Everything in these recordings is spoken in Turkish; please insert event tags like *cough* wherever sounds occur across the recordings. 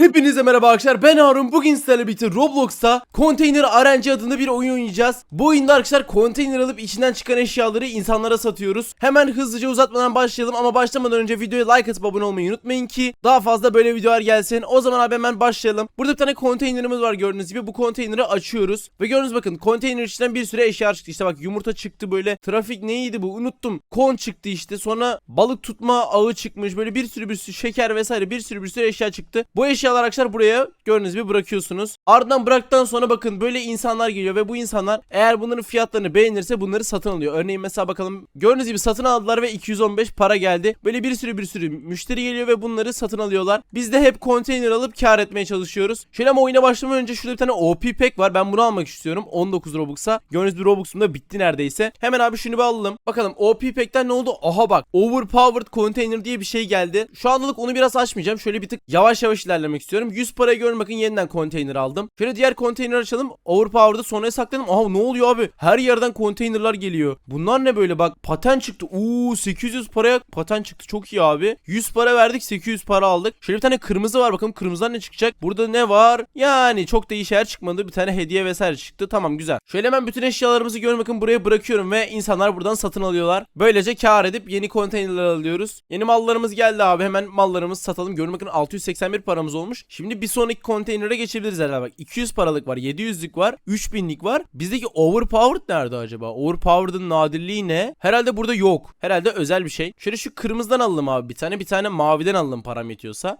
Hepinize merhaba arkadaşlar. Ben Harun. Bugün sizlerle birlikte Roblox'ta Container RNG adında bir oyun oynayacağız. Bu oyunda arkadaşlar konteyner alıp içinden çıkan eşyaları insanlara satıyoruz. Hemen hızlıca uzatmadan başlayalım ama başlamadan önce videoya like atıp abone olmayı unutmayın ki Daha fazla böyle videolar gelsin. O zaman abi hemen başlayalım. Burada bir tane konteynerimiz var gördüğünüz gibi. Bu konteyneri açıyoruz Ve gördüğünüz bakın konteyner içinden bir sürü eşya çıktı. İşte bak yumurta çıktı böyle. Trafik neydi bu? Unuttum. Kon çıktı işte. Sonra balık tutma ağı çıkmış. Böyle bir sürü bir sürü şeker vesaire bir sürü bir sürü eşya çıktı. Bu eşyalar arkadaşlar buraya gördüğünüz gibi bırakıyorsunuz. Ardından bıraktıktan sonra bakın böyle insanlar geliyor ve bu insanlar eğer bunların fiyatlarını beğenirse bunları satın alıyor. Örneğin mesela bakalım gördüğünüz gibi satın aldılar ve 215 para geldi. Böyle bir sürü bir sürü müşteri geliyor ve bunları satın alıyorlar. Biz de hep konteyner alıp kar etmeye çalışıyoruz. Şöyle ama oyuna başlamadan önce şurada bir tane OP pack var. Ben bunu almak istiyorum. 19 Robux'a. Gördüğünüz gibi Robux'um da bitti neredeyse. Hemen abi şunu bir alalım. Bakalım OP pack'ten ne oldu? Aha bak. Overpowered Container diye bir şey geldi. Şu anlık onu biraz açmayacağım. Şöyle bir tık yavaş yavaş ilerlemek istiyorum. 100 paraya görün bakın yeniden konteyner aldım. Şöyle diğer konteyner açalım. Overpowered'ı sonraya sakladım. Aha ne oluyor abi? Her yerden konteynerlar geliyor. Bunlar ne böyle? Bak paten çıktı. Uuu 800 paraya paten çıktı. Çok iyi abi. 100 para verdik 800 para aldık. Şöyle bir tane kırmızı var. Bakalım kırmızıdan ne çıkacak? Burada ne var? Yani çok da iyi şeyler çıkmadı. Bir tane hediye vesaire çıktı. Tamam güzel. Şöyle hemen bütün eşyalarımızı görün bakın buraya bırakıyorum ve insanlar buradan satın alıyorlar. Böylece kar edip yeni konteynerler alıyoruz. Yeni mallarımız geldi abi. Hemen mallarımızı satalım. Görün bakın 681 paramız olmuş Şimdi bir sonraki konteynere geçebiliriz herhalde. Bak 200 paralık var 700'lük var 3000'lik var. Bizdeki overpowered nerede acaba? Overpowered'ın nadirliği ne? Herhalde burada yok. Herhalde özel bir şey. Şöyle şu kırmızıdan alalım abi bir tane. Bir tane maviden alalım param yetiyorsa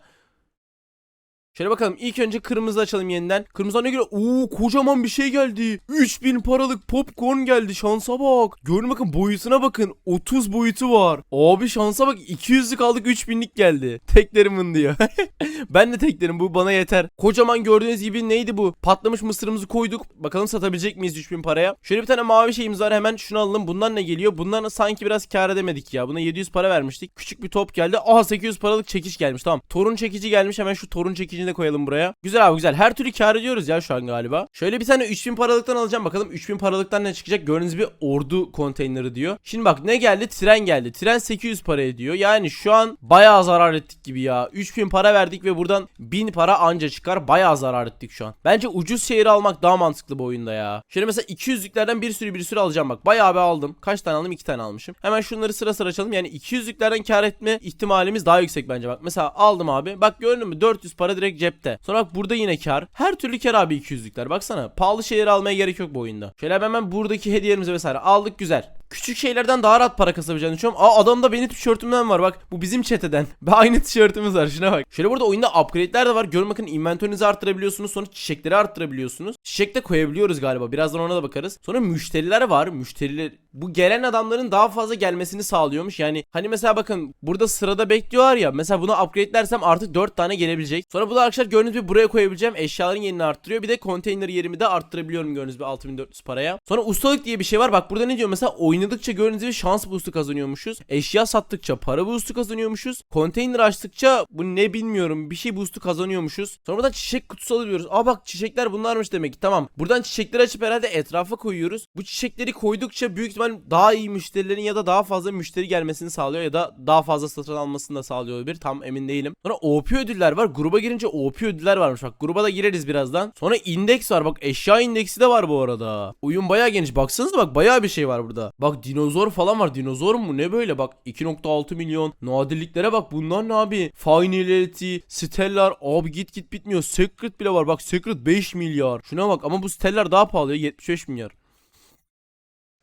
Şöyle bakalım ilk önce kırmızı açalım yeniden. Kırmızıdan ne geliyor? Oo kocaman bir şey geldi. 3000 paralık popcorn geldi. Şansa bak. Görün bakın boyutuna bakın. 30 boyutu var. Abi şansa bak 200'lük aldık 3000'lik geldi. *laughs* Teklerimin diyor. *laughs* ben de teklerim bu bana yeter. Kocaman gördüğünüz gibi neydi bu? Patlamış mısırımızı koyduk. Bakalım satabilecek miyiz 3000 paraya? Şöyle bir tane mavi şeyimiz var hemen şunu alalım. Bundan ne geliyor? Bundan sanki biraz kar edemedik ya. Buna 700 para vermiştik. Küçük bir top geldi. Aha 800 paralık çekiş gelmiş. Tamam. Torun çekici gelmiş. Hemen şu torun çekicini de koyalım buraya. Güzel abi güzel. Her türlü kar ediyoruz ya şu an galiba. Şöyle bir tane 3000 paralıktan alacağım. Bakalım 3000 paralıktan ne çıkacak? Gördüğünüz gibi ordu konteyneri diyor. Şimdi bak ne geldi? Tren geldi. Tren 800 para ediyor. Yani şu an bayağı zarar ettik gibi ya. 3000 para verdik ve buradan 1000 para anca çıkar. Bayağı zarar ettik şu an. Bence ucuz şehri almak daha mantıklı bu oyunda ya. Şöyle mesela 200'lüklerden bir sürü bir sürü alacağım bak. Bayağı bir aldım. Kaç tane aldım? 2 tane almışım. Hemen şunları sıra sıra açalım. Yani 200'lüklerden kar etme ihtimalimiz daha yüksek bence bak. Mesela aldım abi. Bak gördün mü? 400 para direkt cepte. Sonra bak burada yine kar. Her türlü kar abi 200'lükler. Baksana. Pahalı şeyleri almaya gerek yok bu oyunda. Şöyle hemen buradaki hediyelerimizi vesaire aldık güzel. Küçük şeylerden daha rahat para kasabileceğini düşünüyorum. Aa adamda benim tişörtümden var bak. Bu bizim çeteden. *laughs* Aynı tişörtümüz var şuna bak. Şöyle burada oyunda upgrade'ler de var. Görün bakın inventörünüzü arttırabiliyorsunuz. Sonra çiçekleri arttırabiliyorsunuz. Çiçek de koyabiliyoruz galiba. Birazdan ona da bakarız. Sonra müşteriler var. Müşteriler bu gelen adamların daha fazla gelmesini sağlıyormuş. Yani hani mesela bakın burada sırada bekliyorlar ya. Mesela bunu upgrade'lersem artık 4 tane gelebilecek. Sonra bu da arkadaşlar gördüğünüz gibi buraya koyabileceğim. Eşyaların yerini arttırıyor. Bir de konteyner yerimi de arttırabiliyorum gördüğünüz gibi 6400 paraya. Sonra ustalık diye bir şey var. Bak burada ne diyor mesela oynadıkça gördüğünüz gibi şans boost'u kazanıyormuşuz. Eşya sattıkça para boost'u kazanıyormuşuz. Konteyner açtıkça bu ne bilmiyorum bir şey boost'u kazanıyormuşuz. Sonra buradan çiçek kutusu alıyoruz. Aa bak çiçekler bunlarmış demek ki. Tamam. Buradan çiçekleri açıp herhalde etrafa koyuyoruz. Bu çiçekleri koydukça büyük ihtimal daha iyi müşterilerin ya da daha fazla müşteri gelmesini sağlıyor ya da daha fazla satın almasını da sağlıyor olabilir. Tam emin değilim. Sonra OP ödüller var. Gruba girince OP ödüller varmış. Bak gruba da gireriz birazdan. Sonra indeks var. Bak eşya indeksi de var bu arada. Oyun bayağı geniş. Baksanıza bak bayağı bir şey var burada. Bak dinozor falan var. Dinozor mu? Ne böyle? Bak 2.6 milyon. Nadirliklere bak. Bunlar ne abi? Finality, Stellar. Abi git git bitmiyor. Secret bile var. Bak Secret 5 milyar. Şuna bak ama bu Stellar daha pahalı. ya, 75 milyar.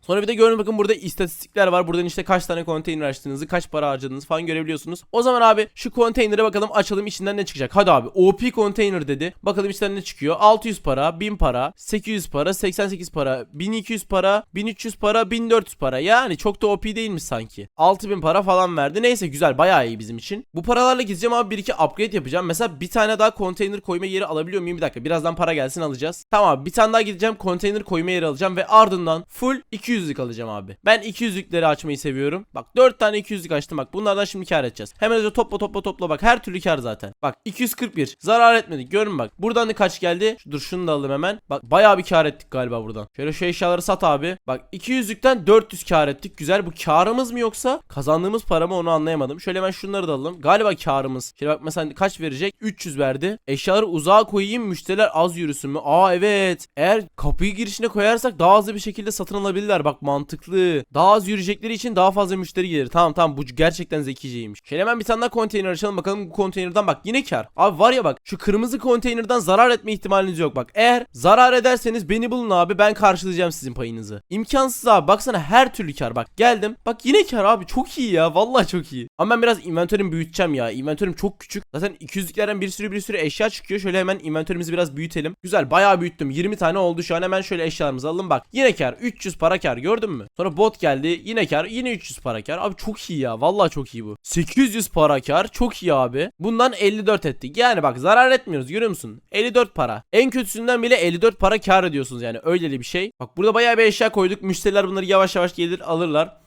Sonra bir de görün bakın burada istatistikler var. Buradan işte kaç tane konteyner açtığınızı, kaç para harcadığınızı falan görebiliyorsunuz. O zaman abi şu konteynere bakalım açalım içinden ne çıkacak. Hadi abi OP konteyner dedi. Bakalım içinden ne çıkıyor. 600 para, 1000 para, 800 para, 88 para, 1200 para, 1300 para, 1400 para. Yani çok da OP değilmiş sanki. 6000 para falan verdi. Neyse güzel bayağı iyi bizim için. Bu paralarla gideceğim abi bir iki upgrade yapacağım. Mesela bir tane daha konteyner koyma yeri alabiliyor muyum? Bir dakika birazdan para gelsin alacağız. Tamam bir tane daha gideceğim konteyner koyma yeri alacağım ve ardından full 200 200'lük alacağım abi. Ben 200'lükleri açmayı seviyorum. Bak 4 tane 200'lük açtım bak. Bunlardan şimdi kar edeceğiz. Hemen önce topla topla topla bak. Her türlü kar zaten. Bak 241. Zarar etmedik. Görün bak. Buradan da kaç geldi? Dur şunu da alalım hemen. Bak bayağı bir kar ettik galiba buradan. Şöyle şu eşyaları sat abi. Bak 200'lükten 400 kar ettik. Güzel. Bu karımız mı yoksa kazandığımız para mı onu anlayamadım. Şöyle hemen şunları da alalım. Galiba karımız. Şöyle bak mesela kaç verecek? 300 verdi. Eşyaları uzağa koyayım müşteriler az yürüsün mü? Aa evet. Eğer kapıyı girişine koyarsak daha hızlı bir şekilde satın alabilirler. Bak mantıklı. Daha az yürüyecekleri için daha fazla müşteri gelir. Tamam tamam bu gerçekten zekiceymiş. Şöyle hemen bir tane daha konteyner açalım bakalım bu konteynerden bak yine kar. Abi var ya bak şu kırmızı konteynerden zarar etme ihtimaliniz yok bak. Eğer zarar ederseniz beni bulun abi ben karşılayacağım sizin payınızı. İmkansız abi baksana her türlü kar bak geldim. Bak yine kar abi çok iyi ya vallahi çok iyi. Ama ben biraz inventörümü büyüteceğim ya. İnventörüm çok küçük. Zaten 200'lüklerden bir sürü bir sürü eşya çıkıyor. Şöyle hemen inventörümüzü biraz büyütelim. Güzel bayağı büyüttüm. 20 tane oldu şu an hemen şöyle eşyalarımızı alalım bak. Yine kar 300 para kar gördün mü? Sonra bot geldi yine kar yine 300 para kar. Abi çok iyi ya vallahi çok iyi bu. 800 para kar çok iyi abi. Bundan 54 ettik. Yani bak zarar etmiyoruz görüyor musun? 54 para. En kötüsünden bile 54 para kar ediyorsunuz yani öyleli bir şey. Bak burada bayağı bir eşya koyduk. Müşteriler bunları yavaş yavaş gelir alırlar.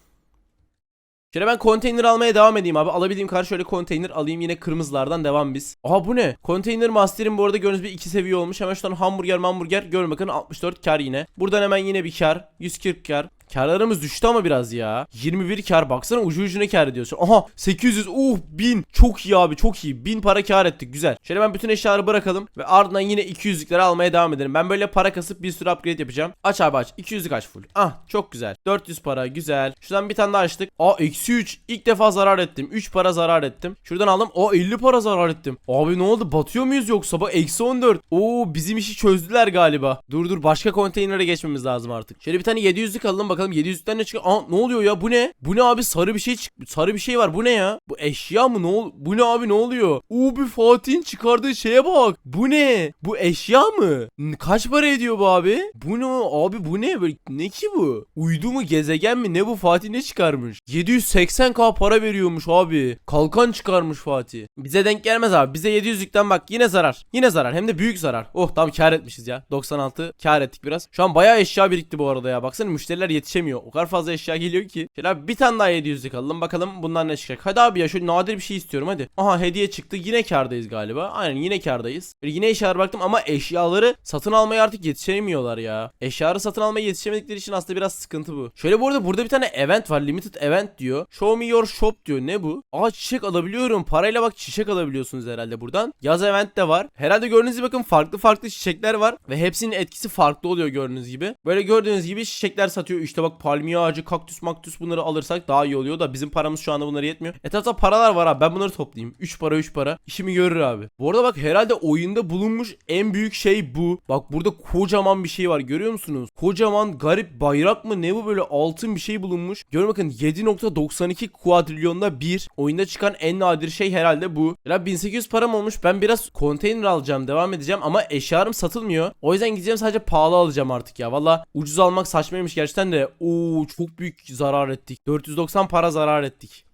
Şöyle ben konteyner almaya devam edeyim abi. Alabildiğim kadar şöyle konteyner alayım. Yine kırmızılardan devam biz. Aha bu ne? Konteyner master'in bu arada gördüğünüz bir iki seviye olmuş. Hemen şuradan hamburger hamburger. Görün bakın 64 kar yine. Buradan hemen yine bir kar. 140 kar. Karlarımız düştü ama biraz ya. 21 kar baksana ucu ucuna kar ediyorsun. Aha 800 uh 1000 çok iyi abi çok iyi. 1000 para kar ettik güzel. Şöyle ben bütün eşyaları bırakalım ve ardından yine 200'lükleri almaya devam edelim. Ben böyle para kasıp bir sürü upgrade yapacağım. Aç abi aç 200'lük aç full. Ah çok güzel. 400 para güzel. Şuradan bir tane daha açtık. Aa eksi 3 ilk defa zarar ettim. 3 para zarar ettim. Şuradan aldım. Aa 50 para zarar ettim. Abi ne oldu batıyor muyuz yoksa? Bak eksi 14. Oo bizim işi çözdüler galiba. Dur dur başka konteynere geçmemiz lazım artık. Şöyle bir tane 700'lük alalım bakalım 700'lükten ne çıkıyor? Aa ne oluyor ya bu ne? Bu ne abi sarı bir şey çık sarı bir şey var bu ne ya? Bu eşya mı ne ol Bu ne abi ne oluyor? Bir Fatih'in çıkardığı şeye bak. Bu ne? Bu eşya mı? Kaç para ediyor bu abi? Bu ne abi bu ne? Böyle, ne ki bu? Uydu mu gezegen mi? Ne bu Fatih ne çıkarmış? 780k para veriyormuş abi. Kalkan çıkarmış Fatih. Bize denk gelmez abi. Bize 700'lükten bak yine zarar. Yine zarar hem de büyük zarar. Oh tam kar etmişiz ya. 96 kar ettik biraz. Şu an bayağı eşya birikti bu arada ya. Baksana müşteriler yetişemiyor. O kadar fazla eşya geliyor ki. Şöyle abi bir tane daha 700'lük alalım. Bakalım bundan ne çıkacak. Hadi abi ya şu nadir bir şey istiyorum hadi. Aha hediye çıktı. Yine kardayız galiba. Aynen yine kardayız. Böyle yine eşyalara baktım ama eşyaları satın almaya artık yetişemiyorlar ya. Eşyaları satın almaya yetişemedikleri için aslında biraz sıkıntı bu. Şöyle bu arada burada bir tane event var. Limited event diyor. Show me your shop diyor. Ne bu? Aa çiçek alabiliyorum. Parayla bak çiçek alabiliyorsunuz herhalde buradan. Yaz event de var. Herhalde gördüğünüz gibi bakın farklı farklı çiçekler var. Ve hepsinin etkisi farklı oluyor gördüğünüz gibi. Böyle gördüğünüz gibi çiçekler satıyor. İşte bak palmiye ağacı, kaktüs maktüs bunları alırsak daha iyi oluyor da bizim paramız şu anda bunlara yetmiyor. Etrafta paralar var abi. Ben bunları toplayayım. 3 para 3 para. İşimi görür abi. Bu arada bak herhalde oyunda bulunmuş en büyük şey bu. Bak burada kocaman bir şey var. Görüyor musunuz? Kocaman garip bayrak mı ne bu böyle altın bir şey bulunmuş. Görün bakın 7.92 kuadrilyonda bir. Oyunda çıkan en nadir şey herhalde bu. Ya 1800 param olmuş. Ben biraz konteyner alacağım. Devam edeceğim ama eşyalarım satılmıyor. O yüzden gideceğim sadece pahalı alacağım artık ya. Valla ucuz almak saçmaymış gerçekten de. Oo çok büyük zarar ettik. 490 para zarar ettik.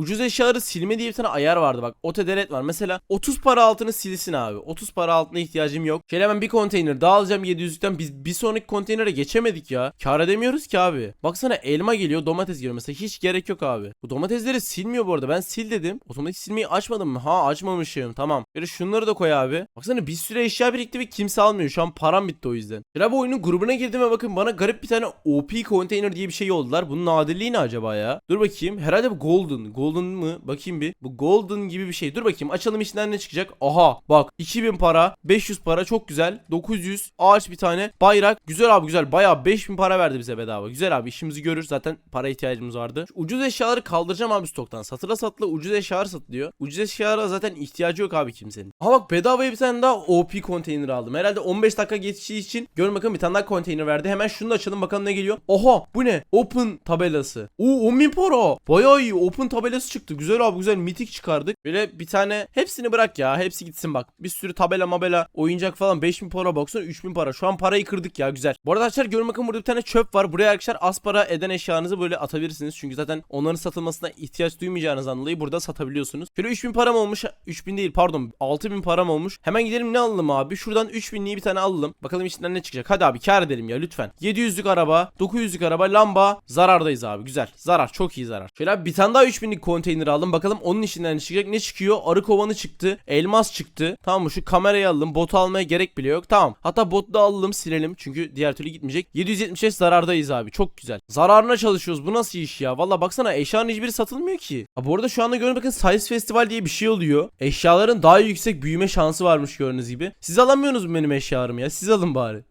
Ucuz eşyaları silme diye bir tane ayar vardı bak. Otederet var. Mesela 30 para altını silsin abi. 30 para altına ihtiyacım yok. Şöyle hemen bir konteyner daha alacağım 700'lükten. Biz bir sonraki konteynere geçemedik ya. Kar edemiyoruz ki abi. Baksana elma geliyor domates geliyor. Mesela hiç gerek yok abi. Bu domatesleri silmiyor bu arada. Ben sil dedim. Otomatik silmeyi açmadım mı? Ha açmamışım. Tamam. Böyle şunları da koy abi. Baksana bir sürü eşya birikti ve kimse almıyor. Şu an param bitti o yüzden. Şöyle bu oyunun grubuna girdim ve bakın bana garip bir tane OP konteyner diye bir şey yoldular. Bunun nadirliği ne acaba ya? Dur bakayım. Herhalde bu golden. Golden mı? Bakayım bir. Bu golden gibi bir şey. Dur bakayım. Açalım içinden ne çıkacak? Aha bak. 2000 para. 500 para. Çok güzel. 900. Ağaç bir tane. Bayrak. Güzel abi güzel. Bayağı 5000 para verdi bize bedava. Güzel abi. işimizi görür. Zaten para ihtiyacımız vardı. Şu ucuz eşyaları kaldıracağım abi stoktan. Satıla satıla ucuz eşyalar satılıyor. Ucuz eşyalara zaten ihtiyacı yok abi kimsenin. Aha bak bedavaya bir tane daha OP konteyner aldım. Herhalde 15 dakika geçişi için. Görün bakın bir tane daha konteyner verdi. Hemen şunu da açalım bakalım ne geliyor. Oha bu ne? Open tabelası. Oo 10.000 para. Bayağı iyi. Open tabelası tabelası çıktı. Güzel abi güzel mitik çıkardık. Böyle bir tane hepsini bırak ya. Hepsi gitsin bak. Bir sürü tabela mabela oyuncak falan 5000 para baksana 3000 para. Şu an parayı kırdık ya güzel. Bu arada arkadaşlar görün bakın burada bir tane çöp var. Buraya arkadaşlar az para eden eşyanızı böyle atabilirsiniz. Çünkü zaten onların satılmasına ihtiyaç duymayacağınızdan dolayı burada satabiliyorsunuz. Şöyle 3000 param olmuş. 3000 değil pardon 6000 param olmuş. Hemen gidelim ne alalım abi? Şuradan 3000'liği bir tane alalım. Bakalım içinden ne çıkacak. Hadi abi kar edelim ya lütfen. 700'lük araba, 900'lük araba, lamba. Zarardayız abi güzel. Zarar çok iyi zarar. Şöyle abi bir tane daha 3000'lik konteyner aldım. Bakalım onun içinden ne çıkacak. Ne çıkıyor? Arı kovanı çıktı. Elmas çıktı. Tamam mı? Şu kamerayı alalım. Botu almaya gerek bile yok. Tamam. Hatta botu da alalım silelim. Çünkü diğer türlü gitmeyecek. 775 zarardayız abi. Çok güzel. Zararına çalışıyoruz. Bu nasıl iş ya? Valla baksana eşyanın hiçbiri satılmıyor ki. Ha, bu arada şu anda görün bakın Size Festival diye bir şey oluyor. Eşyaların daha yüksek büyüme şansı varmış gördüğünüz gibi. Siz alamıyorsunuz mu benim eşyalarımı ya? Siz alın bari.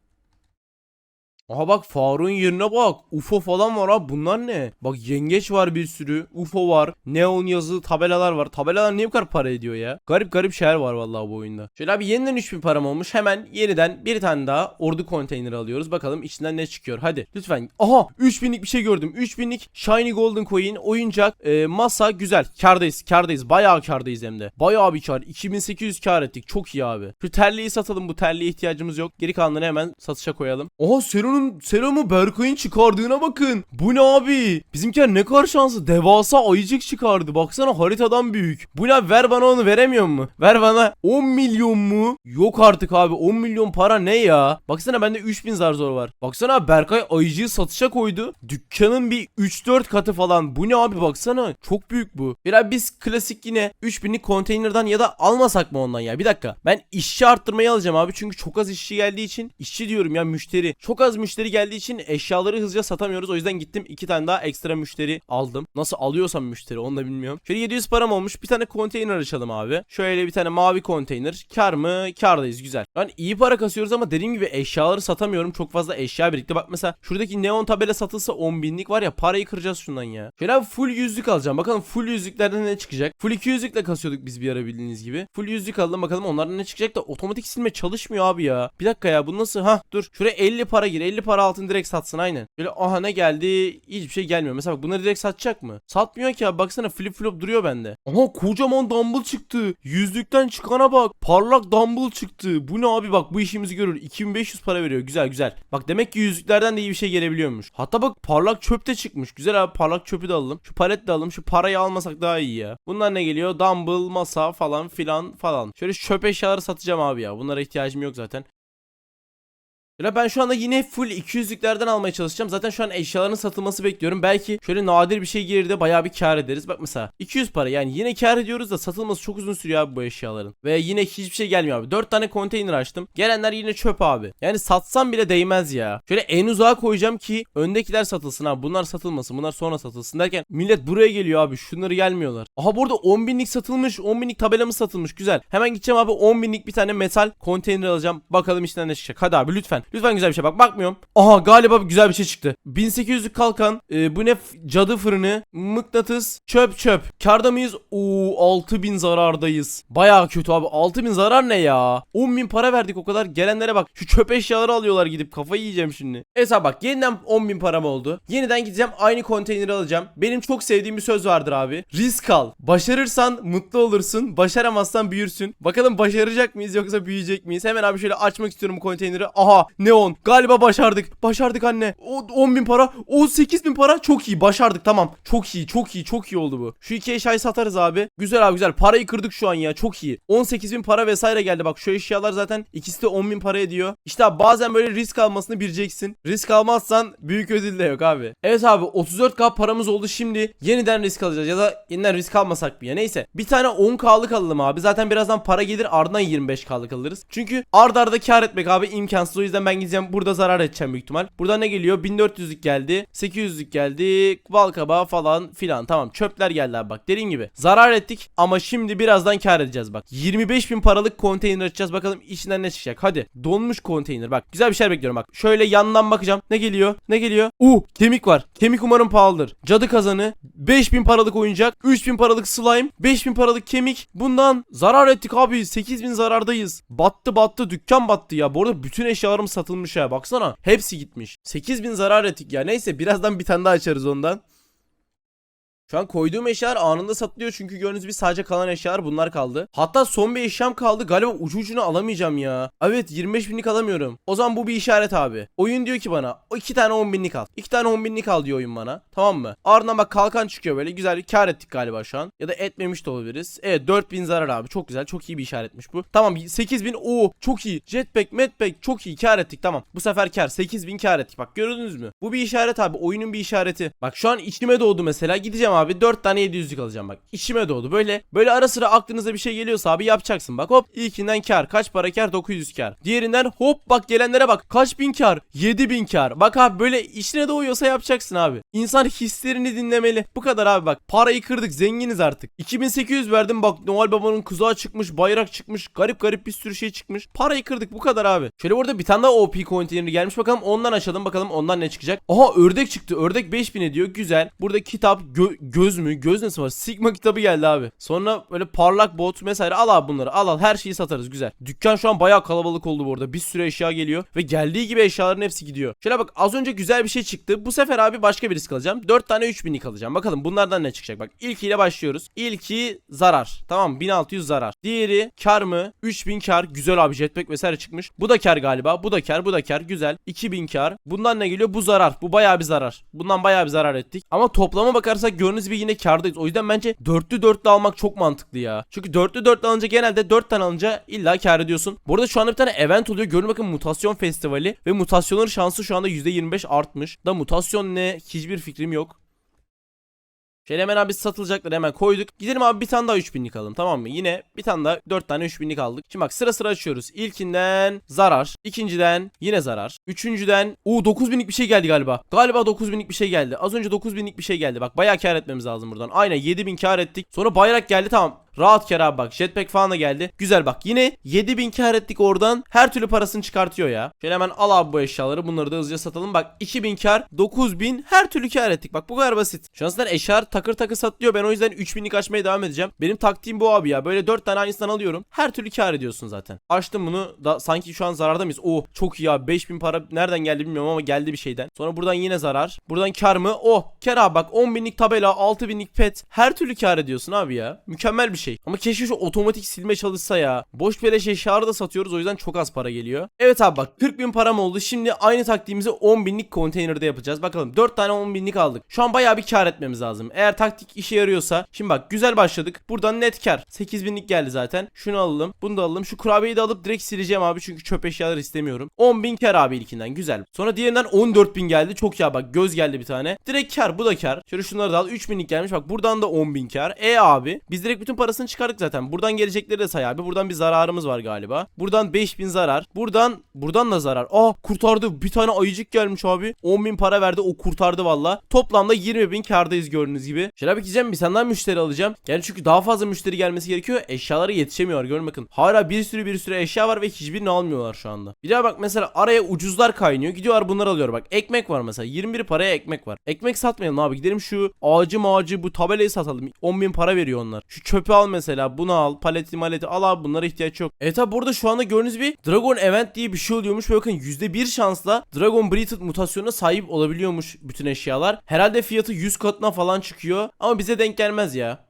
Aha bak Faruk'un yerine bak. UFO falan var abi. Bunlar ne? Bak yengeç var bir sürü. UFO var. Neon yazılı tabelalar var. Tabelalar niye bu kadar para ediyor ya? Garip garip şeyler var vallahi bu oyunda. Şöyle abi yeniden 3000 param olmuş. Hemen yeniden bir tane daha ordu konteyneri alıyoruz. Bakalım içinden ne çıkıyor. Hadi lütfen. Aha 3000'lik bir şey gördüm. 3000'lik Shiny Golden Coin oyuncak e, masa güzel. Kardayız. Kardayız. Bayağı kardayız hem de. Bayağı bir kar. 2800 kar ettik. Çok iyi abi. Şu terliği satalım. Bu terliğe ihtiyacımız yok. Geri kalanını hemen satışa koyalım. Aha Seron'un serumu Berkay'ın çıkardığına bakın. Bu ne abi? Bizimkiler ne kadar şanslı. Devasa ayıcık çıkardı. Baksana haritadan büyük. Bu ne? Ver bana onu veremiyor mu? Ver bana. 10 milyon mu? Yok artık abi. 10 milyon para ne ya? Baksana bende 3000 zar zor var. Baksana Berkay ayıcığı satışa koydu. Dükkanın bir 3-4 katı falan. Bu ne abi baksana. Çok büyük bu. Bir abi biz klasik yine 3000'lik konteynerden ya da almasak mı ondan ya? Bir dakika. Ben işçi arttırmayı alacağım abi. Çünkü çok az işçi geldiği için. işçi diyorum ya müşteri. Çok az müşteri geldiği için eşyaları hızlıca satamıyoruz. O yüzden gittim iki tane daha ekstra müşteri aldım. Nasıl alıyorsam müşteri onu da bilmiyorum. Şöyle 700 param olmuş. Bir tane konteyner açalım abi. Şöyle bir tane mavi konteyner. Kar mı? Kardayız güzel. Yani iyi para kasıyoruz ama dediğim gibi eşyaları satamıyorum. Çok fazla eşya birikti. Bak mesela şuradaki neon tabela satılsa 10 binlik var ya parayı kıracağız şundan ya. Şöyle abi full yüzlük alacağım. Bakalım full yüzlüklerden ne çıkacak. Full 200'lükle kasıyorduk biz bir ara bildiğiniz gibi. Full yüzlük alalım bakalım onlardan ne çıkacak da otomatik silme çalışmıyor abi ya. Bir dakika ya bu nasıl? Ha dur. Şuraya 50 para gir. 50 para altın direkt satsın aynen. Böyle aha ne geldi? Hiçbir şey gelmiyor. Mesela bak bunları direkt satacak mı? Satmıyor ki abi. Baksana flip flop duruyor bende. Aha kocaman dumbbell çıktı. Yüzlükten çıkana bak. Parlak dumbbell çıktı. Bu ne abi bak bu işimizi görür. 2500 para veriyor. Güzel güzel. Bak demek ki yüzlüklerden de iyi bir şey gelebiliyormuş. Hatta bak parlak çöp de çıkmış. Güzel abi parlak çöpü de alalım. Şu palet de alalım. Şu parayı almasak daha iyi ya. Bunlar ne geliyor? Dumbbell, masa falan filan falan. Şöyle çöp eşyaları satacağım abi ya. Bunlara ihtiyacım yok zaten. Ya ben şu anda yine full 200'lüklerden almaya çalışacağım. Zaten şu an eşyaların satılması bekliyorum. Belki şöyle nadir bir şey gelir de bayağı bir kar ederiz. Bak mesela 200 para yani yine kar ediyoruz da satılması çok uzun sürüyor abi bu eşyaların. Ve yine hiçbir şey gelmiyor abi. 4 tane konteyner açtım. Gelenler yine çöp abi. Yani satsam bile değmez ya. Şöyle en uzağa koyacağım ki öndekiler satılsın abi. Bunlar satılmasın. Bunlar sonra satılsın derken millet buraya geliyor abi. Şunları gelmiyorlar. Aha burada 10 binlik satılmış. 10 binlik tabelamız satılmış. Güzel. Hemen gideceğim abi 10 binlik bir tane metal konteyner alacağım. Bakalım içinden ne çıkacak. Hadi abi lütfen. Lütfen güzel bir şey bak bakmıyorum. Aha galiba güzel bir şey çıktı. 1800'lük kalkan. e, bu ne cadı fırını. Mıknatıs. Çöp çöp. Karda mıyız? Oo 6000 zarardayız. Baya kötü abi. 6000 zarar ne ya? 10.000 para verdik o kadar. Gelenlere bak. Şu çöp eşyaları alıyorlar gidip. Kafayı yiyeceğim şimdi. Esa bak yeniden 10.000 param oldu. Yeniden gideceğim aynı konteyneri alacağım. Benim çok sevdiğim bir söz vardır abi. Risk al. Başarırsan mutlu olursun. Başaramazsan büyürsün. Bakalım başaracak mıyız yoksa büyüyecek miyiz? Hemen abi şöyle açmak istiyorum bu konteyneri. Aha neon. Galiba başardık. Başardık anne. O 10 bin para. O 8 bin para. Çok iyi. Başardık tamam. Çok iyi. Çok iyi. Çok iyi oldu bu. Şu iki eşyayı satarız abi. Güzel abi güzel. Parayı kırdık şu an ya. Çok iyi. 18 bin para vesaire geldi. Bak şu eşyalar zaten ikisi de 10 bin para ediyor. İşte abi bazen böyle risk almasını bileceksin. Risk almazsan büyük ödül de yok abi. Evet abi 34k paramız oldu şimdi. Yeniden risk alacağız ya da yeniden risk almasak mı ya. Neyse. Bir tane 10k'lık alalım abi. Zaten birazdan para gelir ardından 25k'lık alırız. Çünkü ard arda kar etmek abi imkansız. O yüzden ben gideceğim burada zarar edeceğim büyük ihtimal. Burada ne geliyor? 1400'lük geldi. 800'lük geldi. Bal kabağı falan filan. Tamam çöpler geldi abi bak. Dediğim gibi zarar ettik ama şimdi birazdan kar edeceğiz bak. 25 bin paralık konteyner açacağız. Bakalım içinden ne çıkacak. Hadi. Donmuş konteyner bak. Güzel bir şeyler bekliyorum bak. Şöyle yandan bakacağım. Ne geliyor? Ne geliyor? Uh kemik var. Kemik umarım pahalıdır. Cadı kazanı. 5000 paralık oyuncak. 3000 paralık slime. 5000 paralık kemik. Bundan zarar ettik abi. 8000 zarardayız. Battı battı. Dükkan battı ya. Bu arada bütün eşyalarım satılmış ya. Baksana. Hepsi gitmiş. 8000 zarar ettik ya. Neyse birazdan bir tane daha açarız ondan. Şu an koyduğum eşyalar anında satılıyor çünkü gördüğünüz gibi sadece kalan eşyalar bunlar kaldı. Hatta son bir eşyam kaldı galiba ucu ucuna alamayacağım ya. Evet 25 binlik alamıyorum. O zaman bu bir işaret abi. Oyun diyor ki bana o iki tane 10 binlik al. İki tane 10 binlik al diyor oyun bana. Tamam mı? Ardından bak kalkan çıkıyor böyle güzel kar ettik galiba şu an. Ya da etmemiş de olabiliriz. Evet 4000 zarar abi çok güzel çok iyi bir işaretmiş bu. Tamam 8000 o çok iyi. Jetpack medpack çok iyi kar ettik tamam. Bu sefer kar 8000 kar ettik bak gördünüz mü? Bu bir işaret abi oyunun bir işareti. Bak şu an içime doğdu mesela gideceğim abi 4 tane 700'lük alacağım bak. İçime doğdu böyle böyle ara sıra aklınıza bir şey geliyorsa abi yapacaksın bak hop ilkinden kar kaç para kar 900 kar. Diğerinden hop bak gelenlere bak kaç bin kar 7000 kar. Bak abi böyle içine doğuyorsa yapacaksın abi. İnsan hislerini dinlemeli. Bu kadar abi bak parayı kırdık zenginiz artık. 2800 verdim bak Noel Baba'nın kuzağı çıkmış bayrak çıkmış garip garip bir sürü şey çıkmış. Parayı kırdık bu kadar abi. Şöyle burada bir tane daha OP container gelmiş bakalım ondan açalım bakalım ondan ne çıkacak. Aha ördek çıktı ördek 5000 ediyor güzel. Burada kitap gö- göz mü göz nasıl var Sigma kitabı geldi abi. Sonra böyle parlak bot vesaire al abi bunları al al her şeyi satarız güzel. Dükkan şu an bayağı kalabalık oldu bu arada bir sürü eşya geliyor ve geldiği gibi eşyaların hepsi gidiyor. Şöyle bak az önce güzel bir şey çıktı. Bu sefer abi başka bir risk alacağım. 4 tane 3000'lik alacağım. Bakalım bunlardan ne çıkacak bak. İlkiyle başlıyoruz. İlki zarar. Tamam 1600 zarar. Diğeri kar mı? 3000 kar. Güzel abi jetpack vesaire çıkmış. Bu da kar galiba. Bu da kar. Bu da kar. Güzel. 2000 kar. Bundan ne geliyor? Bu zarar. Bu bayağı bir zarar. Bundan bayağı bir zarar ettik. Ama toplama bakarsak gördüğünüz gibi yine kardayız. O yüzden bence dörtlü dörtlü almak çok mantıklı ya. Çünkü dörtlü dörtlü alınca genelde 4 tane alınca illa kar ediyorsun. Bu arada şu anda bir tane event oluyor. Görün bakın mutasyon festivali ve mutasyonların şansı şu anda %25 artmış. Da mutasyon ne? Hiçbir fikrim yok. Şöyle hemen abi satılacakları hemen koyduk. Gidelim abi bir tane daha 3000'lik alalım tamam mı? Yine bir tane daha 4 tane 3000'lik aldık. Şimdi bak sıra sıra açıyoruz. İlkinden zarar. ikinciden yine zarar. Üçüncüden o 9000'lik bir şey geldi galiba. Galiba 9000'lik bir şey geldi. Az önce 9000'lik bir şey geldi. Bak bayağı kar etmemiz lazım buradan. Aynen 7000 kar ettik. Sonra bayrak geldi tamam. Rahat abi bak. Jetpack falan da geldi. Güzel bak. Yine 7000 kar ettik oradan. Her türlü parasını çıkartıyor ya. Şöyle hemen al abi bu eşyaları. Bunları da hızlıca satalım. Bak 2000 kar, 9000 her türlü kar ettik. Bak bu kadar basit. Şanslar eşyalar takır takır satılıyor. Ben o yüzden 3000'lik açmaya devam edeceğim. Benim taktiğim bu abi ya. Böyle 4 tane aynısından alıyorum. Her türlü kar ediyorsun zaten. Açtım bunu da sanki şu an zararda mıyız? Oh çok iyi ya. 5000 para nereden geldi bilmiyorum ama geldi bir şeyden. Sonra buradan yine zarar. Buradan kar mı? Oh kar abi bak 10.000'lik tabela, 6.000'lik pet. Her türlü kar ediyorsun abi ya. Mükemmel bir şey. Ama keşke şu otomatik silme çalışsa ya. Boş beleş eşyaları da satıyoruz o yüzden çok az para geliyor. Evet abi bak 40 bin param oldu. Şimdi aynı taktiğimizi 10 binlik konteynerde yapacağız. Bakalım 4 tane 10 binlik aldık. Şu an bayağı bir kar etmemiz lazım. Eğer taktik işe yarıyorsa. Şimdi bak güzel başladık. Buradan net kar. 8 binlik geldi zaten. Şunu alalım. Bunu da alalım. Şu kurabiyeyi de alıp direkt sileceğim abi. Çünkü çöp eşyalar istemiyorum. 10 bin kar abi ilkinden. Güzel. Sonra diğerinden 14 bin geldi. Çok ya bak göz geldi bir tane. Direkt kar. Bu da kar. Şöyle şunları da al. 3 binlik gelmiş. Bak buradan da 10 bin kar. E abi. Biz direkt bütün parasını çıkardık zaten. Buradan gelecekleri de say abi. Buradan bir zararımız var galiba. Buradan 5000 zarar. Buradan buradan da zarar. Aa kurtardı. Bir tane ayıcık gelmiş abi. 10 bin para verdi. O kurtardı valla. Toplamda 20 bin kardayız gördüğünüz gibi. Bir gideceğim. Bir daha müşteri alacağım. Yani çünkü daha fazla müşteri gelmesi gerekiyor. Eşyalara yetişemiyor. Görün bakın. Hala bir sürü bir sürü eşya var ve hiçbirini almıyorlar şu anda. Bir daha bak mesela araya ucuzlar kaynıyor. Gidiyorlar bunları alıyor bak. Ekmek var mesela. 21 paraya ekmek var. Ekmek satmayalım abi. Gidelim şu ağacı mağacı bu tabelayı satalım. 10 bin para veriyor onlar. Şu çöpü al mesela. Bunu al. Paleti maleti al abi. Bunlara ihtiyaç yok. Evet abi burada şu anda gördüğünüz bir Dragon Event diye bir şey oluyormuş. Ve bakın %1 şansla Dragon Breathed mutasyonuna sahip olabiliyormuş bütün eşyalar. Herhalde fiyatı 100 katına falan çıkıyor. Ama bize denk gelmez ya.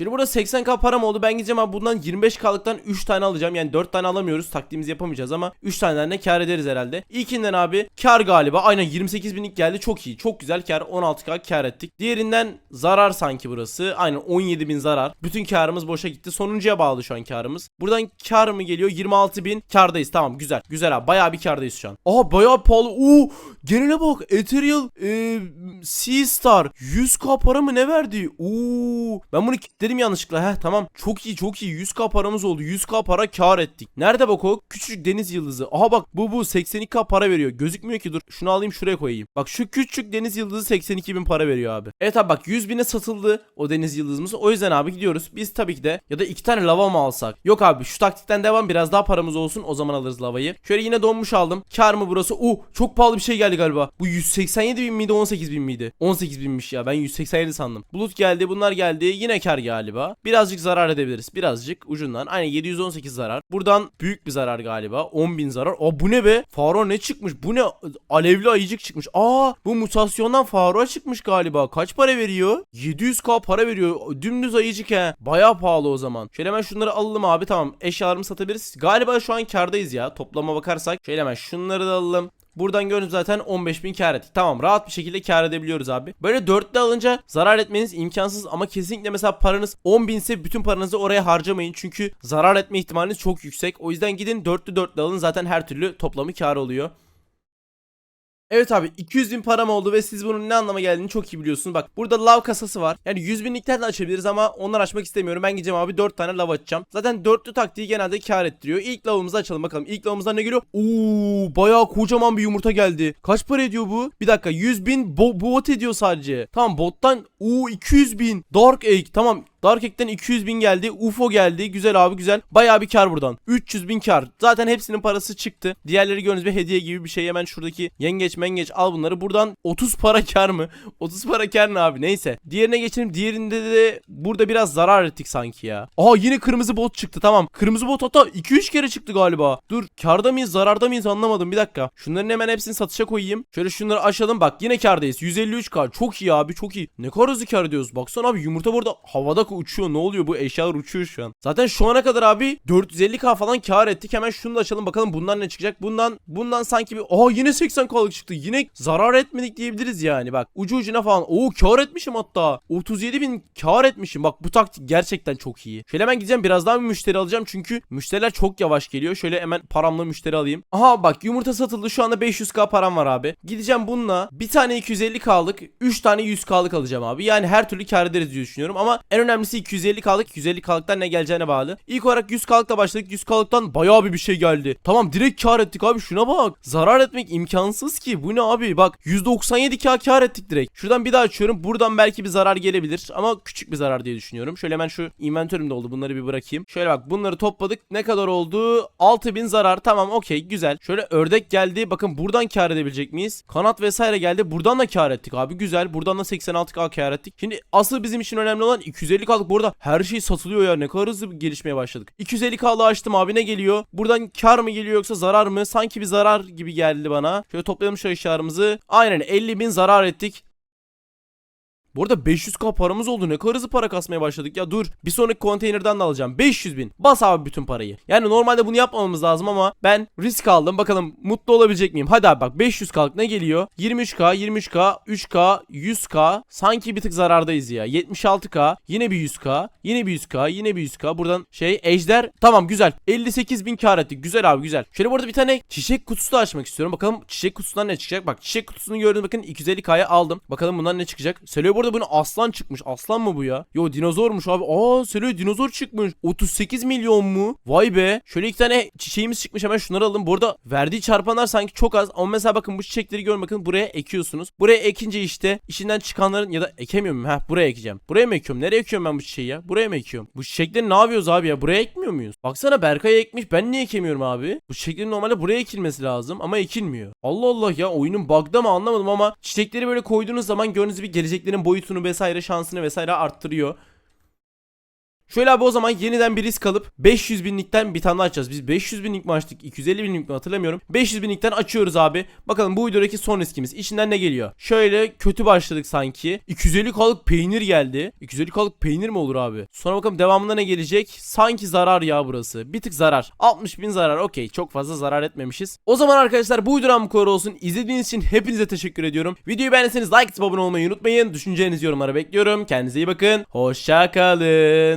Şimdi burada 80k param oldu. Ben gideceğim abi bundan 25k'lıktan 3 tane alacağım. Yani 4 tane alamıyoruz. Taktiğimizi yapamayacağız ama 3 taneden de kar ederiz herhalde. İlkinden abi kar galiba. Aynen 28 binlik geldi. Çok iyi. Çok güzel kar. 16k kar ettik. Diğerinden zarar sanki burası. Aynen 17 bin zarar. Bütün karımız boşa gitti. Sonuncuya bağlı şu an karımız. Buradan kar mı geliyor? 26 bin kardayız. Tamam güzel. Güzel abi. Bayağı bir kardayız şu an. Aha bayağı pahalı. Oo genele bak. Ethereal e, Sea Star 100k para mı ne verdi? Oo ben bunu kilitledim yanlışlıkla. Heh tamam. Çok iyi çok iyi. 100k paramız oldu. 100k para kar ettik. Nerede bak o? Küçücük deniz yıldızı. Aha bak bu bu 82k para veriyor. Gözükmüyor ki dur. Şunu alayım şuraya koyayım. Bak şu küçük deniz yıldızı 82 bin para veriyor abi. Evet abi bak 100 bine satıldı o deniz yıldızımız. O yüzden abi gidiyoruz. Biz tabii ki de ya da iki tane lava mı alsak? Yok abi şu taktikten devam biraz daha paramız olsun. O zaman alırız lavayı. Şöyle yine donmuş aldım. Kar mı burası? Uh çok pahalı bir şey geldi galiba. Bu 187 bin miydi 18 bin miydi? 18 binmiş ya ben 187 sandım. Bulut geldi bunlar geldi. Yine kar galiba. Galiba. Birazcık zarar edebiliriz. Birazcık ucundan. Aynen 718 zarar. Buradan büyük bir zarar galiba. 10.000 zarar. Aa bu ne be? Faro ne çıkmış? Bu ne? Alevli ayıcık çıkmış. Aa bu mutasyondan Faro çıkmış galiba. Kaç para veriyor? 700k para veriyor. Dümdüz ayıcık he. Bayağı pahalı o zaman. Şöyle hemen şunları alalım abi. Tamam. Eşyalarımı satabiliriz. Galiba şu an kardayız ya. Toplama bakarsak. Şöyle hemen şunları da alalım. Buradan gördüğünüz zaten 15.000 kar ettik. Tamam rahat bir şekilde kar edebiliyoruz abi. Böyle dörtlü alınca zarar etmeniz imkansız ama kesinlikle mesela paranız 10.000 ise bütün paranızı oraya harcamayın. Çünkü zarar etme ihtimaliniz çok yüksek. O yüzden gidin dörtlü dörtlü alın zaten her türlü toplamı kar oluyor. Evet abi 200 bin param oldu ve siz bunun ne anlama geldiğini çok iyi biliyorsunuz. Bak burada lav kasası var. Yani 100 binlikten de açabiliriz ama onları açmak istemiyorum. Ben gideceğim abi 4 tane lav açacağım. Zaten dörtlü taktiği genelde kar ettiriyor. İlk lavımızı açalım bakalım. İlk lavımızdan ne geliyor? Oo bayağı kocaman bir yumurta geldi. Kaç para ediyor bu? Bir dakika 100 bin bo bot ediyor sadece. Tamam bottan Oo 200 bin. Dark Egg tamam Dark Egg'den 200 bin geldi. UFO geldi. Güzel abi güzel. Bayağı bir kar buradan. 300 bin kar. Zaten hepsinin parası çıktı. Diğerleri gördüğünüz bir hediye gibi bir şey. Hemen şuradaki yengeç mengeç al bunları. Buradan 30 para kar mı? *laughs* 30 para kar ne abi? Neyse. Diğerine geçelim. Diğerinde de burada biraz zarar ettik sanki ya. Aa yine kırmızı bot çıktı. Tamam. Kırmızı bot hatta 2-3 kere çıktı galiba. Dur. Karda mıyız zararda mıyız anlamadım. Bir dakika. Şunların hemen hepsini satışa koyayım. Şöyle şunları açalım. Bak yine kardayız. 153k. Çok iyi abi çok iyi. Ne kadar hızlı kar ediyoruz. Baksana abi yumurta burada havada uçuyor. Ne oluyor bu eşyalar uçuyor şu an. Zaten şu ana kadar abi 450k falan kar ettik. Hemen şunu da açalım bakalım bundan ne çıkacak. Bundan bundan sanki bir aa yine 80k'lık çıktı. Yine zarar etmedik diyebiliriz yani. Bak ucu ucuna falan. Oo kar etmişim hatta. 37 bin kar etmişim. Bak bu taktik gerçekten çok iyi. Şöyle hemen gideceğim biraz daha bir müşteri alacağım. Çünkü müşteriler çok yavaş geliyor. Şöyle hemen paramla müşteri alayım. Aha bak yumurta satıldı. Şu anda 500k param var abi. Gideceğim bununla bir tane 250k'lık 3 tane 100k'lık alacağım abi. Yani her türlü kar ederiz diye düşünüyorum. Ama en önemlisi 250k'lık 250k'lıktan ne geleceğine bağlı. İlk olarak 100k'lıkla başladık. 100k'lıktan bayağı bir bir şey geldi. Tamam direkt kar ettik abi. Şuna bak. Zarar etmek imkansız ki. Bu ne abi? Bak 197k kar ettik direkt. Şuradan bir daha açıyorum. Buradan belki bir zarar gelebilir. Ama küçük bir zarar diye düşünüyorum. Şöyle hemen şu inventörümde oldu. Bunları bir bırakayım. Şöyle bak bunları topladık. Ne kadar oldu? 6000 zarar. Tamam okey güzel. Şöyle ördek geldi. Bakın buradan kar edebilecek miyiz? Kanat vesaire geldi. Buradan da kar ettik abi. Güzel. Buradan da 86k kar ettik. Şimdi asıl bizim için önemli olan 250k'lık burada her şey satılıyor ya. Ne kadar hızlı gelişmeye başladık. 250k'lı açtım abi ne geliyor? Buradan kar mı geliyor yoksa zarar mı? Sanki bir zarar gibi geldi bana. Şöyle toplayalım şu eşyalarımızı. Aynen 50 bin zarar ettik. Bu arada 500k paramız oldu. Ne kadar hızlı para kasmaya başladık ya. Dur. Bir sonraki konteynerden de alacağım. 500 bin. Bas abi bütün parayı. Yani normalde bunu yapmamamız lazım ama ben risk aldım. Bakalım mutlu olabilecek miyim? Hadi abi bak 500k'lık ne geliyor? 23k, 23k, 3k, 100k. Sanki bir tık zarardayız ya. 76k. Yine bir 100k. Yine bir 100k. Yine bir 100k. Buradan şey ejder. Tamam güzel. 58 bin kar ettik. Güzel abi güzel. Şöyle burada bir tane çiçek kutusu da açmak istiyorum. Bakalım çiçek kutusundan ne çıkacak? Bak çiçek kutusunu gördüğünüz bakın 250k'ya aldım. Bakalım bundan ne çıkacak? Söylüyor burada bunu aslan çıkmış. Aslan mı bu ya? Yo dinozormuş abi. Aa söylüyor dinozor çıkmış. 38 milyon mu? Vay be. Şöyle iki tane çiçeğimiz çıkmış. Hemen şunları alalım. Bu arada verdiği çarpanlar sanki çok az. Ama mesela bakın bu çiçekleri görün bakın buraya ekiyorsunuz. Buraya ekince işte işinden çıkanların ya da ekemiyor muyum? Heh buraya ekeceğim. Buraya mı ekiyorum? Nereye ekiyorum ben bu çiçeği ya? Buraya mı ekiyorum? Bu çiçekleri ne yapıyoruz abi ya? Buraya ekmiyor muyuz? Baksana Berkay ekmiş. Ben niye ekemiyorum abi? Bu çiçeklerin normalde buraya ekilmesi lazım ama ekilmiyor. Allah Allah ya oyunun bug'da mı anlamadım ama çiçekleri böyle koyduğunuz zaman gördüğünüz gibi geleceklerin boyutunu vesaire şansını vesaire arttırıyor. Şöyle abi o zaman yeniden bir risk alıp 500 binlikten bir tane açacağız. Biz 500 binlik mi açtık? 250 binlik mi hatırlamıyorum. 500 binlikten açıyoruz abi. Bakalım bu videodaki son riskimiz. İçinden ne geliyor? Şöyle kötü başladık sanki. 250 kalık peynir geldi. 250 kalık peynir mi olur abi? Sonra bakalım devamında ne gelecek? Sanki zarar ya burası. Bir tık zarar. 60 bin zarar. Okey çok fazla zarar etmemişiz. O zaman arkadaşlar bu videodan bu kadar olsun. İzlediğiniz için hepinize teşekkür ediyorum. Videoyu beğendiyseniz like abone olmayı unutmayın. Düşüncelerinizi yorumlara bekliyorum. Kendinize iyi bakın. Hoşça kalın.